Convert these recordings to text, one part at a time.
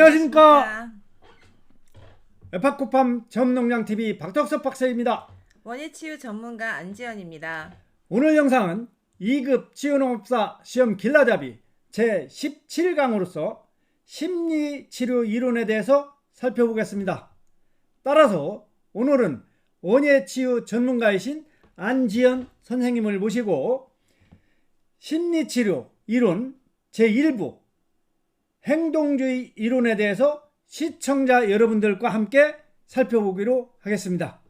안녕하십니까. 에파코팜 점농장TV 박덕섭 박사입니다. 원예치유 전문가 안지연입니다. 오늘 영상은 2급 지원업사 시험 길라잡이 제 17강으로서 심리치료 이론에 대해서 살펴보겠습니다. 따라서 오늘은 원예치유 전문가이신 안지연 선생님을 모시고 심리치료 이론 제1부 행동주의 이론에 대해서 시청자 여러분들과 함께 살펴보기로 하겠습니다.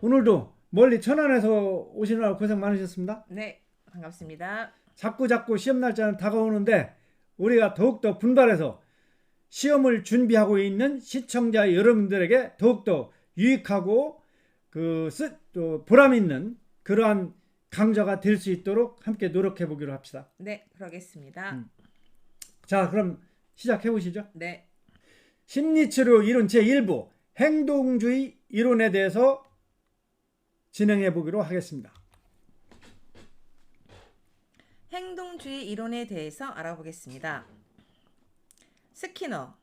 오늘도 멀리 천안에서 오시느라 고생 많으셨습니다. 네, 반갑습니다. 자꾸 자꾸 시험 날짜는 다가오는데 우리가 더욱더 분발해서 시험을 준비하고 있는 시청자 여러분들에게 더욱더 유익하고 그 쓰, 또 보람 있는 그러한 강좌가 될 수 있도록 함께 노력해 보기로 합시다. 네, 그러겠습니다. 음. 자, 그럼 시작해 보시죠. 네, 심리치료 이론 제1부 행동주의 이론에 대해서 진행해 보기로 하겠습니다. 행동주의 이론에 대해서 알아보겠습니다. 스키너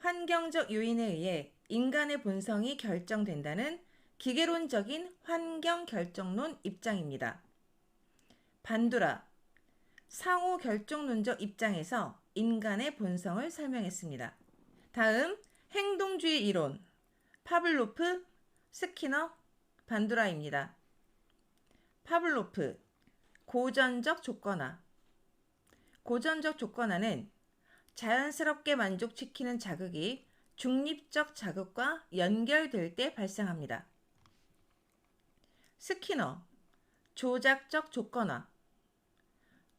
환경적 요인에 의해 인간의 본성이 결정된다는 기계론적인 환경 결정론 입장입니다. 반두라 상호 결정론적 입장에서 인간의 본성을 설명했습니다. 다음 행동주의 이론 파블로프, 스키너, 반두라입니다. 파블로프 고전적 조건화 고전적 조건화는 자연스럽게 만족시키는 자극이 중립적 자극과 연결될 때 발생합니다. 스키너 조작적 조건화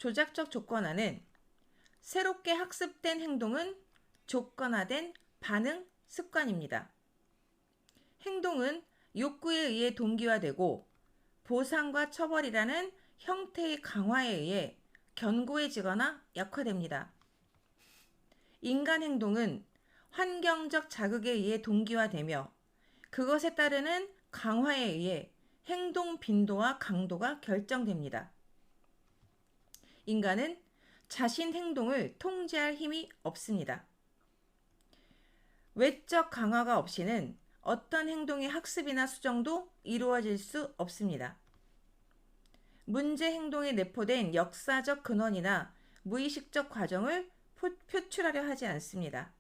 조작적 조건화는 새롭게 학습된 행동은 조건화된 반응 습관입니다. 행동은 욕구에 의해 동기화되고 보상과 처벌이라는 형태의 강화에 의해 견고해지거나 약화됩니다. 인간 행동은 환경적 자극에 의해 동기화되며 그것에 따르는 강화에 의해 행동 빈도와 강도가 결정됩니다. 인간은 자신 행동을 통제할 힘이 없습니다. 외적 강화가 없이는 어떤 행동의 학습이나 수정도 이루어질 수 없습니다. 문제 행동에 내포된 역사적 근원이나 무의식적 과정을 표출하려 하지 않습니다.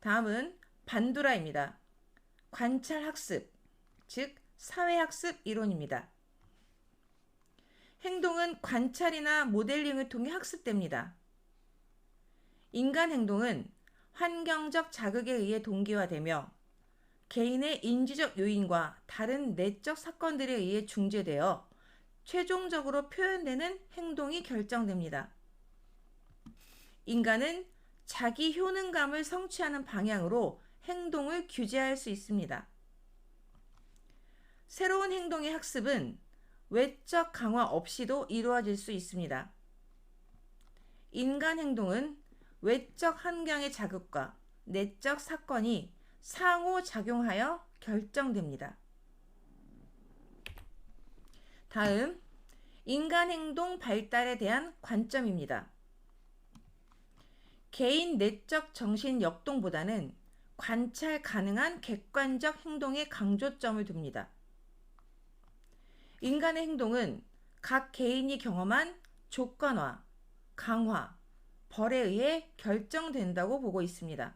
다음은 반두라입니다. 관찰학습, 즉 사회학습 이론입니다. 행동은 관찰이나 모델링을 통해 학습됩니다. 인간 행동은 환경적 자극에 의해 동기화되며 개인의 인지적 요인과 다른 내적 사건들에 의해 중재되어 최종적으로 표현되는 행동이 결정됩니다. 인간은 자기 효능감을 성취하는 방향으로 행동을 규제할 수 있습니다. 새로운 행동의 학습은 외적 강화 없이도 이루어질 수 있습니다. 인간 행동은 외적 환경의 자극과 내적 사건이 상호 작용하여 결정됩니다. 다음, 인간 행동 발달에 대한 관점입니다. 개인 내적 정신 역동보다는 관찰 가능한 객관적 행동에 강조점을 둡니다. 인간의 행동은 각 개인이 경험한 조건화, 강화, 벌에 의해 결정된다고 보고 있습니다.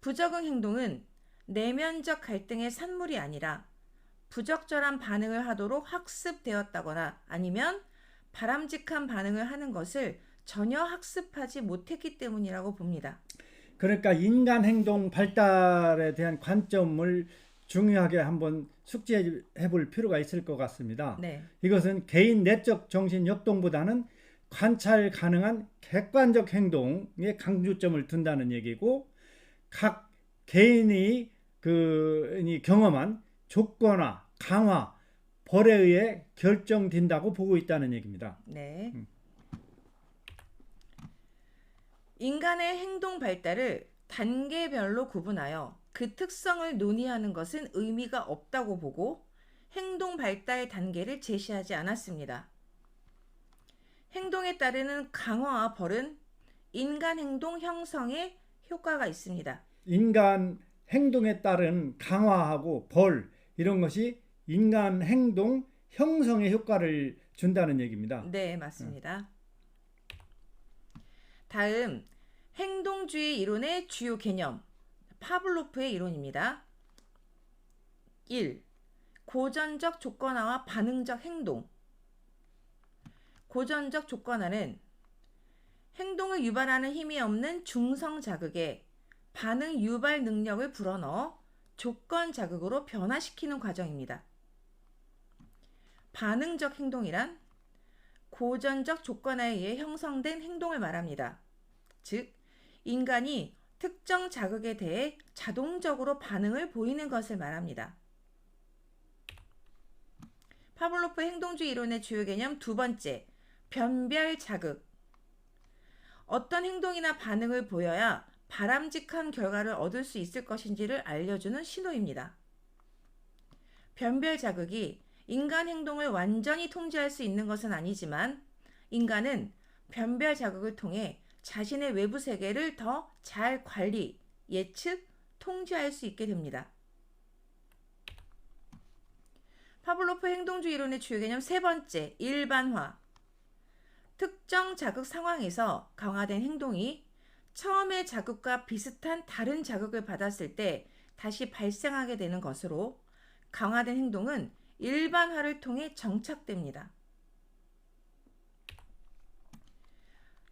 부적응 행동은 내면적 갈등의 산물이 아니라 부적절한 반응을 하도록 학습되었다거나 아니면 바람직한 반응을 하는 것을 전혀 학습하지 못했기 때문이라고 봅니다. 그러니까 인간 행동 발달에 대한 관점을 중요하게 한번 숙지해 볼 필요가 있을 것 같습니다. 네. 이것은 개인 내적 정신 역동보다는 관찰 가능한 객관적 행동에 강조점을 둔다는 얘기고 각 개인이 그 경험한 조건화, 강화, 벌에 의해 결정된다고 보고 있다는 얘기입니다. 네. 음. 인간의 행동 발달을 단계별로 구분하여 그 특성을 논의하는 것은 의미가 없다고 보고 행동 발달 단계를 제시하지 않았습니다. 행동에 따르는 강화와 벌은 인간 행동 형성에 효과가 있습니다. 인간 행동에 따른 강화하고 벌 이런 것이 인간 행동 형성에 효과를 준다는 얘기입니다. 네, 맞습니다. 다음 행동주의 이론의 주요 개념 파블로프의 이론입니다. 1. 고전적 조건화와 반응적 행동 고전적 조건화는 행동을 유발하는 힘이 없는 중성 자극에 반응 유발 능력을 불어넣어 조건 자극으로 변화시키는 과정입니다. 반응적 행동이란 고전적 조건화에 의해 형성된 행동을 말합니다. 즉, 인간이 특정 자극에 대해 자동적으로 반응을 보이는 것을 말합니다. 파블로프 행동주의 이론의 주요 개념 두 번째, 변별 자극. 어떤 행동이나 반응을 보여야 바람직한 결과를 얻을 수 있을 것인지를 알려주는 신호입니다. 변별 자극이 인간 행동을 완전히 통제할 수 있는 것은 아니지만 인간은 변별 자극을 통해 자신의 외부 세계를 더 잘 관리, 예측, 통제할 수 있게 됩니다. 파블로프 행동주의 이론의 주요 개념 세 번째, 일반화. 특정 자극 상황에서 강화된 행동이 처음의 자극과 비슷한 다른 자극을 받았을 때 다시 발생하게 되는 것으로 강화된 행동은 일반화를 통해 정착됩니다.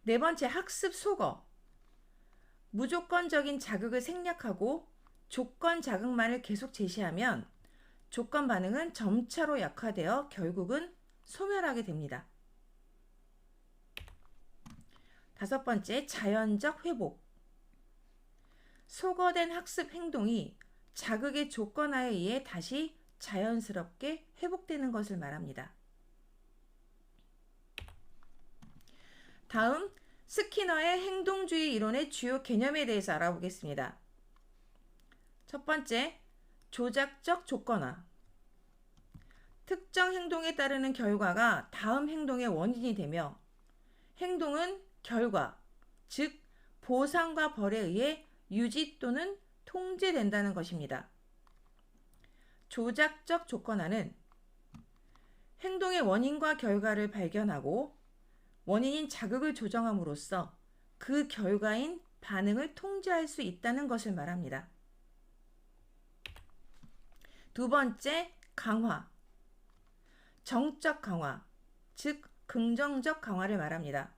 네 번째, 학습 속어. 무조건적인 자극을 생략하고 조건 자극만을 계속 제시하면 조건 반응은 점차로 약화되어 결국은 소멸하게 됩니다. 다섯 번째, 자연적 회복. 소거된 학습 행동이 자극의 조건화에 의해 다시 자연스럽게 회복되는 것을 말합니다. 다음, 스키너의 행동주의 이론의 주요 개념에 대해서 알아보겠습니다. 첫 번째, 조작적 조건화. 특정 행동에 따르는 결과가 다음 행동의 원인이 되며 행동은 결과, 즉 보상과 벌에 의해 유지 또는 통제된다는 것입니다. 조작적 조건화는 행동의 원인과 결과를 발견하고 원인인 자극을 조정함으로써 그 결과인 반응을 통제할 수 있다는 것을 말합니다. 두 번째, 강화. 정적 강화, 즉 긍정적 강화를 말합니다.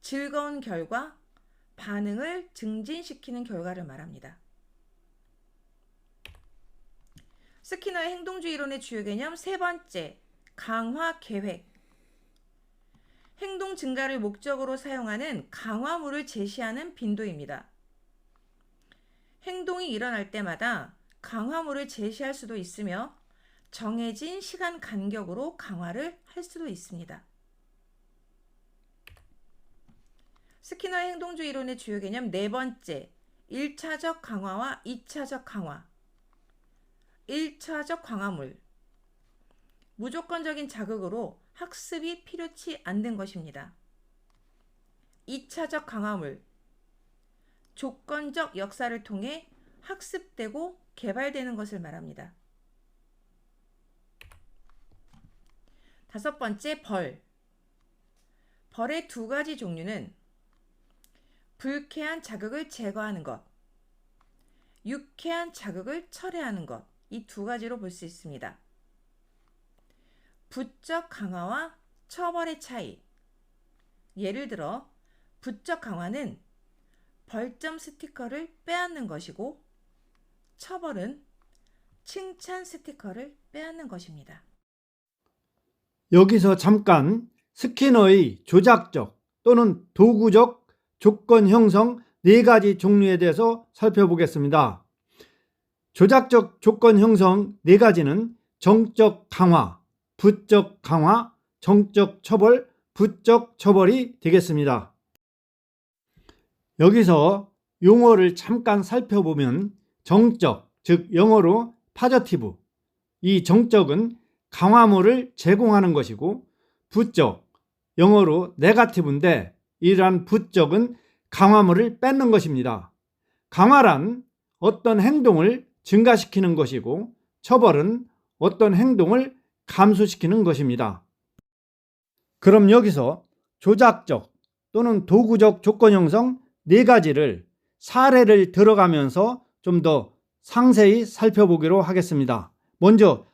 즐거운 결과, 반응을 증진시키는 결과를 말합니다. 스키너의 행동주의 이론의 주요 개념 세 번째, 강화 계획. 행동 증가를 목적으로 사용하는 강화물을 제시하는 빈도입니다. 행동이 일어날 때마다 강화물을 제시할 수도 있으며 정해진 시간 간격으로 강화를 할 수도 있습니다. 스키너의 행동주의 이론의 주요 개념 네 번째, 1차적 강화와 2차적 강화. 1차적 강화물. 무조건적인 자극으로 학습이 필요치 않는 것입니다. 2차적 강화물. 조건적 역사를 통해 학습되고 개발되는 것을 말합니다. 다섯 번째, 벌. 벌의 두 가지 종류는 불쾌한 자극을 제거하는 것, 유쾌한 자극을 철회하는 것, 이 두 가지로 볼 수 있습니다. 부적 강화와 처벌의 차이. 예를 들어, 부적 강화는 벌점 스티커를 빼앗는 것이고, 처벌은 칭찬 스티커를 빼앗는 것입니다. 여기서 잠깐 스키너의 조작적 또는 도구적 조건 형성 네 가지 종류에 대해서 살펴보겠습니다. 조작적 조건 형성 네 가지는 정적 강화, 부적 강화, 정적 처벌, 부적 처벌이 되겠습니다. 여기서 용어를 잠깐 살펴보면 정적, 즉 영어로 파저티브. 이 정적은 강화물을 제공하는 것이고 부적, 영어로 네가티브인데 이러한 부적은 강화물을 뺏는 것입니다. 강화란 어떤 행동을 증가시키는 것이고 처벌은 어떤 행동을 감소시키는 것입니다. 그럼 여기서 조작적 또는 도구적 조건 형성 네 가지를 사례를 들어가면서 좀 더 상세히 살펴보기로 하겠습니다. 먼저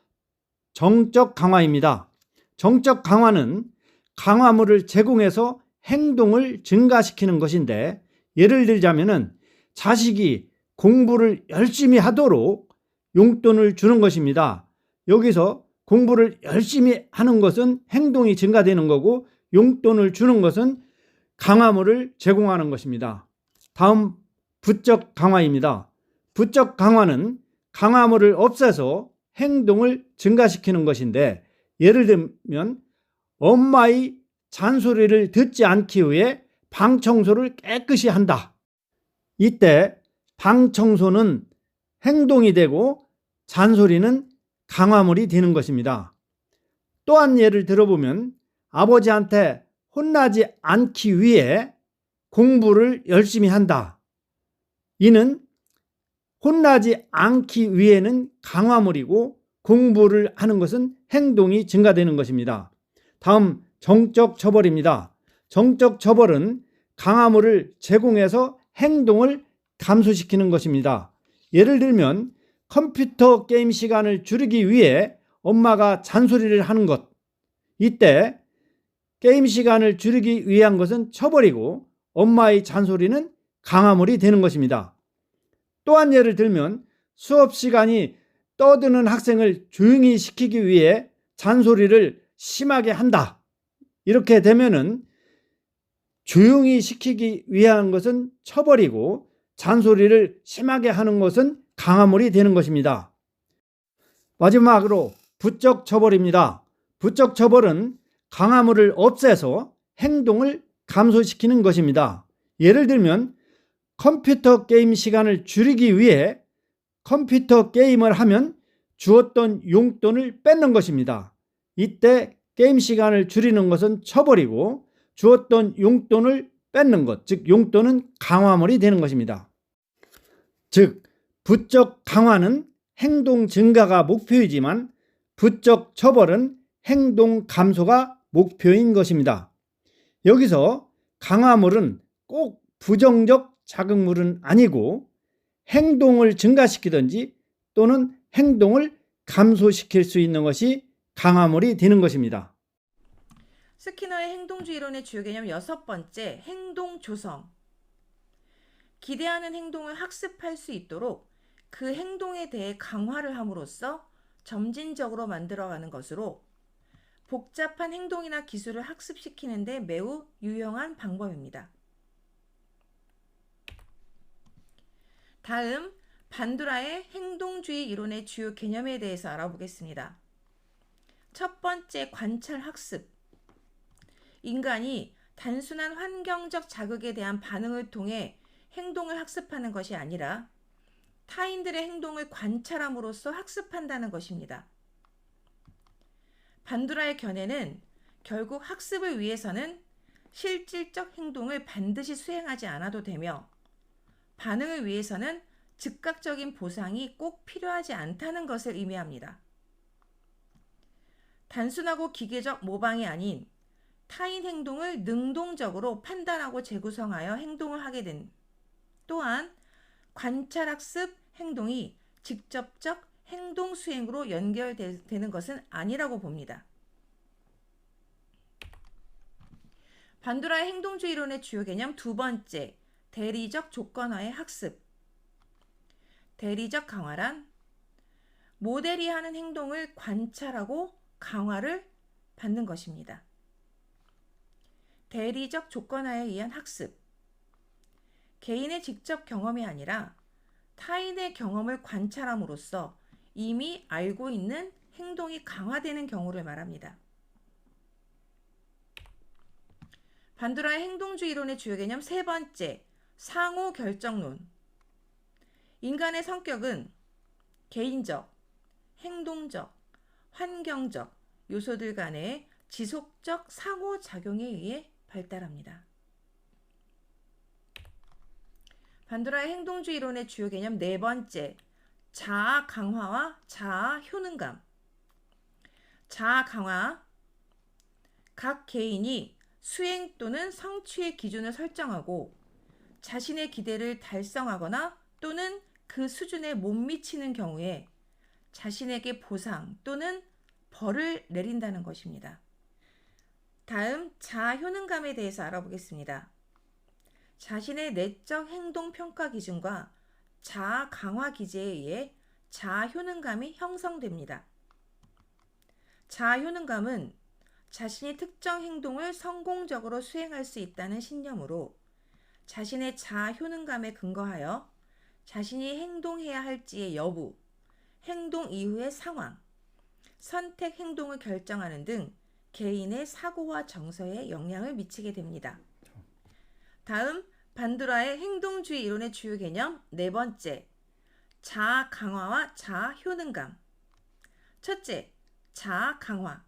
정적 강화입니다. 정적 강화는 강화물을 제공해서 행동을 증가시키는 것인데 예를 들자면은 자식이 공부를 열심히 하도록 용돈을 주는 것입니다. 여기서 공부를 열심히 하는 것은 행동이 증가되는 거고 용돈을 주는 것은 강화물을 제공하는 것입니다. 다음 부적 강화입니다. 부적 강화는 강화물을 없애서 행동을 증가시키는 것인데 예를 들면 엄마의 잔소리를 듣지 않기 위해 방 청소를 깨끗이 한다. 이때 방 청소는 행동이 되고 잔소리는 강화물이 되는 것입니다. 또한 예를 들어보면 아버지한테 혼나지 않기 위해 공부를 열심히 한다. 이는 혼나지 않기 위해는 강화물이고 공부를 하는 것은 행동이 증가되는 것입니다. 다음 정적 처벌입니다. 정적 처벌은 강화물을 제공해서 행동을 감소시키는 것입니다. 예를 들면 컴퓨터 게임 시간을 줄이기 위해 엄마가 잔소리를 하는 것. 이때 게임 시간을 줄이기 위한 것은 처벌이고 엄마의 잔소리는 강화물이 되는 것입니다. 또한 예를 들면 수업 시간이 떠드는 학생을 조용히 시키기 위해 잔소리를 심하게 한다. 이렇게 되면은 조용히 시키기 위한 것은 처벌이고 잔소리를 심하게 하는 것은 강화물이 되는 것입니다. 마지막으로 부적 처벌입니다. 부적 처벌은 강화물을 없애서 행동을 감소시키는 것입니다. 예를 들면 컴퓨터 게임 시간을 줄이기 위해 컴퓨터 게임을 하면 주었던 용돈을 뺏는 것입니다. 이때 게임 시간을 줄이는 것은 처벌이고 주었던 용돈을 뺏는 것, 즉 용돈은 강화물이 되는 것입니다. 즉 부적 강화는 행동 증가가 목표이지만 부적 처벌은 행동 감소가 목표인 것입니다. 여기서 강화물은 꼭 부정적 자극물은 아니고 행동을 증가시키든지 또는 행동을 감소시킬 수 있는 것이 강화물이 되는 것입니다. 스키너의 행동주의 이론의 주요 개념 여섯 번째, 행동 조성. 기대하는 행동을 학습할 수 있도록 그 행동에 대해 강화를 함으로써 점진적으로 만들어가는 것으로 복잡한 행동이나 기술을 학습시키는데 매우 유용한 방법입니다. 다음 반두라의 행동주의 이론의 주요 개념에 대해서 알아보겠습니다. 첫 번째 관찰 학습. 인간이 단순한 환경적 자극에 대한 반응을 통해 행동을 학습하는 것이 아니라 타인들의 행동을 관찰함으로써 학습한다는 것입니다. 반두라의 견해는 결국 학습을 위해서는 실질적 행동을 반드시 수행하지 않아도 되며 반응을 위해서는 즉각적인 보상이 꼭 필요하지 않다는 것을 의미합니다. 단순하고 기계적 모방이 아닌 타인 행동을 능동적으로 판단하고 재구성하여 행동을 하게 된 또한 관찰학습 행동이 직접적 행동 수행으로 연결되는 것은 아니라고 봅니다. 반두라의 행동주의 이론의 주요 개념 두 번째, 대리적 조건화의 학습. 대리적 강화란 모델이 하는 행동을 관찰하고 강화를 받는 것입니다. 대리적 조건화에 의한 학습. 개인의 직접 경험이 아니라 타인의 경험을 관찰함으로써 이미 알고 있는 행동이 강화되는 경우를 말합니다. 반두라의 행동주의 이론의 주요 개념 세 번째, 상호 결정론. 인간의 성격은 개인적, 행동적, 환경적 요소들 간의 지속적 상호작용에 의해 발달합니다. 반도라의 행동주의 이론의 주요 개념 네 번째, 자아 강화와 자아 효능감. 자아 강화. 각 개인이 수행 또는 성취의 기준을 설정하고 자신의 기대를 달성하거나 또는 그 수준에 못 미치는 경우에 자신에게 보상 또는 벌을 내린다는 것입니다. 다음 자아 효능감에 대해서 알아보겠습니다. 자신의 내적 행동 평가 기준과 자아 강화 기제에 의해 자아 효능감이 형성됩니다. 자아 효능감은 자신이 특정 행동을 성공적으로 수행할 수 있다는 신념으로 자신의 자아 효능감에 근거하여 자신이 행동해야 할지의 여부, 행동 이후의 상황, 선택 행동을 결정하는 등 개인의 사고와 정서에 영향을 미치게 됩니다. 다음 반드라의 행동주의 이론의 주요 개념 네 번째 자아 강화와 자아 효능감 첫째 자아 강화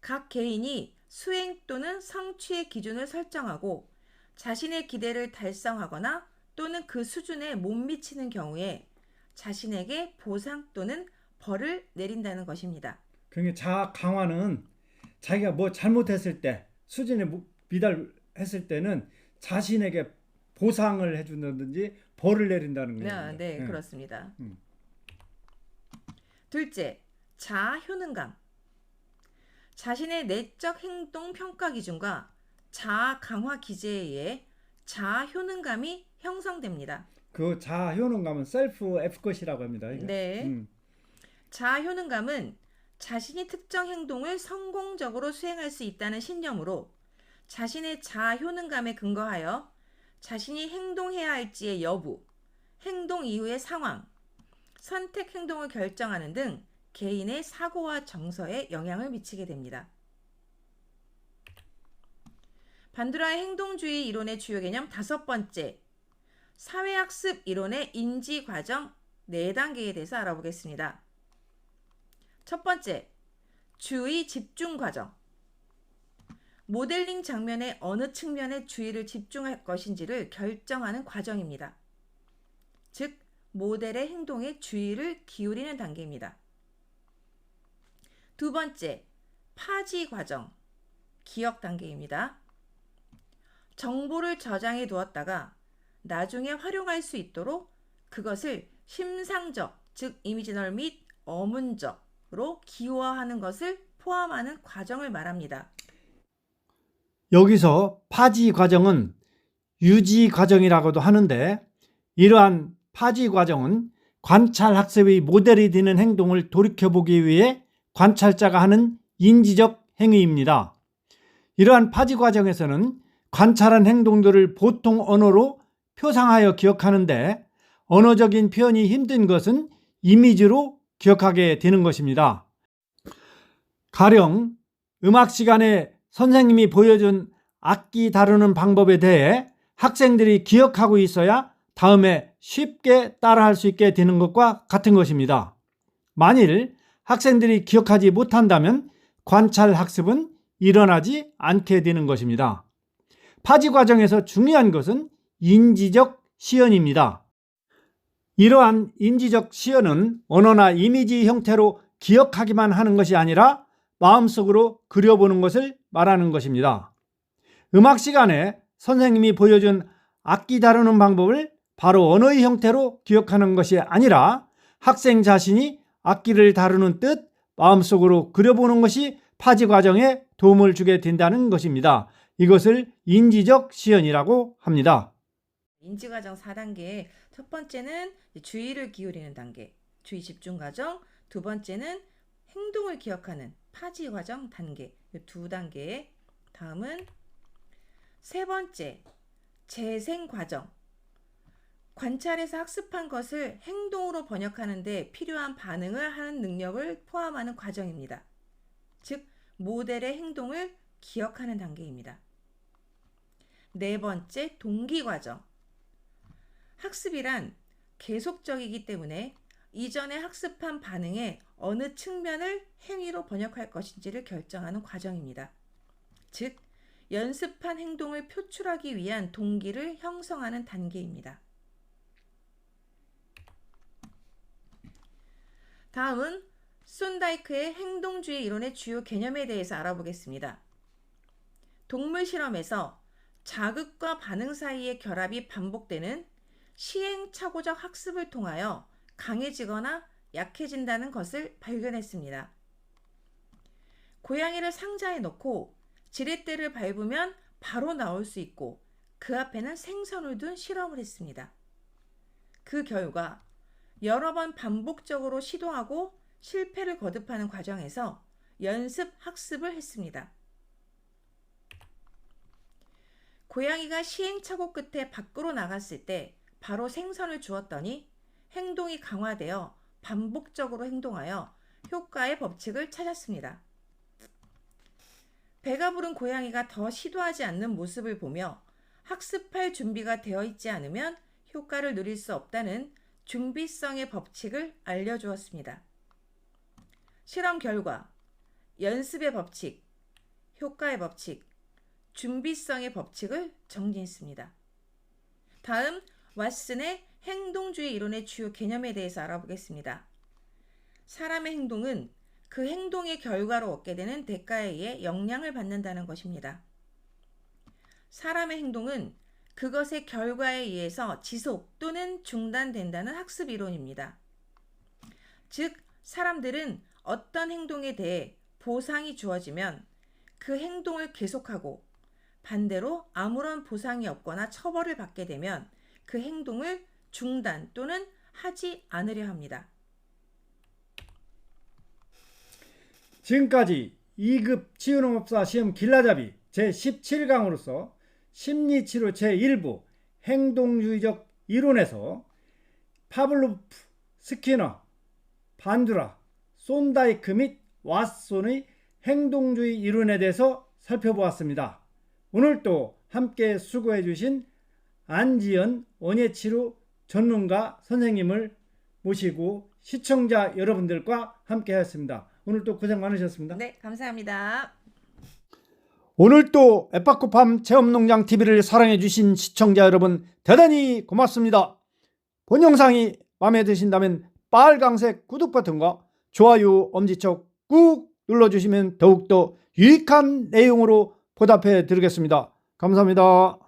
각 개인이 수행 또는 성취의 기준을 설정하고 자신의 기대를 달성하거나 또는 그 수준에 못 미치는 경우에 자신에게 보상 또는 벌을 내린다는 것입니다. 그러니까 자아 강화는 자기가 뭐 잘못했을 때 수준에 무- 미달했을 때는 자신에게 보상을 해준다든지 벌을 내린다는 네, 거예요. 네, 그렇습니다. 음. 둘째, 자아 효능감. 자신의 내적 행동 평가 기준과 자아 강화 기제에 의해 자아 효능감이 형성됩니다. 그 자아 효능감은 셀프 에프컷이라고 합니다. 이게. 네. 음. 자아 효능감은 자신이 특정 행동을 성공적으로 수행할 수 있다는 신념으로 자신의 자아 효능감에 근거하여 자신이 행동해야 할지의 여부, 행동 이후의 상황, 선택 행동을 결정하는 등 개인의 사고와 정서에 영향을 미치게 됩니다. 반드라의 행동주의 이론의 주요 개념 다섯 번째, 사회학습 이론의 인지 과정 네 단계에 대해서 알아보겠습니다. 첫 번째, 주의 집중 과정. 모델링 장면의 어느 측면에 주의를 집중할 것인지를 결정하는 과정입니다. 즉, 모델의 행동에 주의를 기울이는 단계입니다. 두 번째, 파지 과정. 기억 단계입니다. 정보를 저장해 두었다가 나중에 활용할 수 있도록 그것을 심상적, 즉 이미지널 및 어문적으로 기호화하는 것을 포함하는 과정을 말합니다. 여기서 파지 과정은 유지 과정이라고도 하는데 이러한 파지 과정은 관찰 학습의 모델이 되는 행동을 돌이켜보기 위해 관찰자가 하는 인지적 행위입니다. 이러한 파지 과정에서는 관찰한 행동들을 보통 언어로 표상하여 기억하는데 언어적인 표현이 힘든 것은 이미지로 기억하게 되는 것입니다. 가령 음악 시간에 선생님이 보여준 악기 다루는 방법에 대해 학생들이 기억하고 있어야 다음에 쉽게 따라할 수 있게 되는 것과 같은 것입니다. 만일 학생들이 기억하지 못한다면 관찰 학습은 일어나지 않게 되는 것입니다. 파지 과정에서 중요한 것은 인지적 시연입니다. 이러한 인지적 시연은 언어나 이미지 형태로 기억하기만 하는 것이 아니라 마음속으로 그려보는 것을 말하는 것입니다. 음악 시간에 선생님이 보여준 악기 다루는 방법을 바로 언어의 형태로 기억하는 것이 아니라 학생 자신이 악기를 다루는 뜻 마음속으로 그려보는 것이 파지 과정에 도움을 주게 된다는 것입니다. 이것을 인지적 시연이라고 합니다. 인지 과정 4단계. 첫 번째는 주의를 기울이는 단계. 주의 집중 과정. 두 번째는 행동을 기억하는 파지 과정 단계. 이두 단계. 다음은 세 번째. 재생 과정. 관찰해서 학습한 것을 행동으로 번역하는데 필요한 반응을 하는 능력을 포함하는 과정입니다. 즉, 모델의 행동을 기억하는 단계입니다. 네 번째, 동기 과정. 학습이란 계속적이기 때문에 이전에 학습한 반응의 어느 측면을 행위로 번역할 것인지를 결정하는 과정입니다. 즉, 연습한 행동을 표출하기 위한 동기를 형성하는 단계입니다. 다음은 손다이크의 행동주의 이론의 주요 개념에 대해서 알아보겠습니다. 동물 실험에서 자극과 반응 사이의 결합이 반복되는 시행착오적 학습을 통하여 강해지거나 약해진다는 것을 발견했습니다. 고양이를 상자에 넣고 지렛대를 밟으면 바로 나올 수 있고 그 앞에는 생선을 둔 실험을 했습니다. 그 결과 여러 번 반복적으로 시도하고 실패를 거듭하는 과정에서 연습 학습을 했습니다. 고양이가 시행착오 끝에 밖으로 나갔을 때 바로 생선을 주었더니 행동이 강화되어 반복적으로 행동하여 효과의 법칙을 찾았습니다. 배가 부른 고양이가 더 시도하지 않는 모습을 보며 학습할 준비가 되어 있지 않으면 효과를 누릴 수 없다는 준비성의 법칙을 알려주었습니다. 실험 결과 연습의 법칙, 효과의 법칙, 준비성의 법칙을 정리했습니다. 다음 왓슨의 행동주의 이론의 주요 개념에 대해서 알아보겠습니다. 사람의 행동은 그 행동의 결과로 얻게 되는 대가에 의해 영향을 받는다는 것입니다. 사람의 행동은 그것의 결과에 의해서 지속 또는 중단된다는 학습 이론입니다. 즉, 사람들은 어떤 행동에 대해 보상이 주어지면 그 행동을 계속하고 반대로 아무런 보상이 없거나 처벌을 받게 되면 그 행동을 중단 또는 하지 않으려 합니다. 지금까지 2급 치유농업사 시험 길라잡이 제17강으로서 심리치료 제1부 행동주의적 이론에서 파블로프, 스키너, 반두라, 손다이크 및 왓손의 행동주의 이론에 대해서 살펴보았습니다. 오늘도 함께 수고해 주신 안지연 원예치료 전문가 선생님을 모시고 시청자 여러분들과 함께 하였습니다. 오늘 또 고생 많으셨습니다. 네, 감사합니다. 오늘 또 에파코팜 체험농장 TV를 사랑해 주신 시청자 여러분 대단히 고맙습니다. 본 영상이 마음에 드신다면 빨강색 구독 버튼과 좋아요 엄지척 꾹 눌러주시면 더욱더 유익한 내용으로 보답해 드리겠습니다. 감사합니다.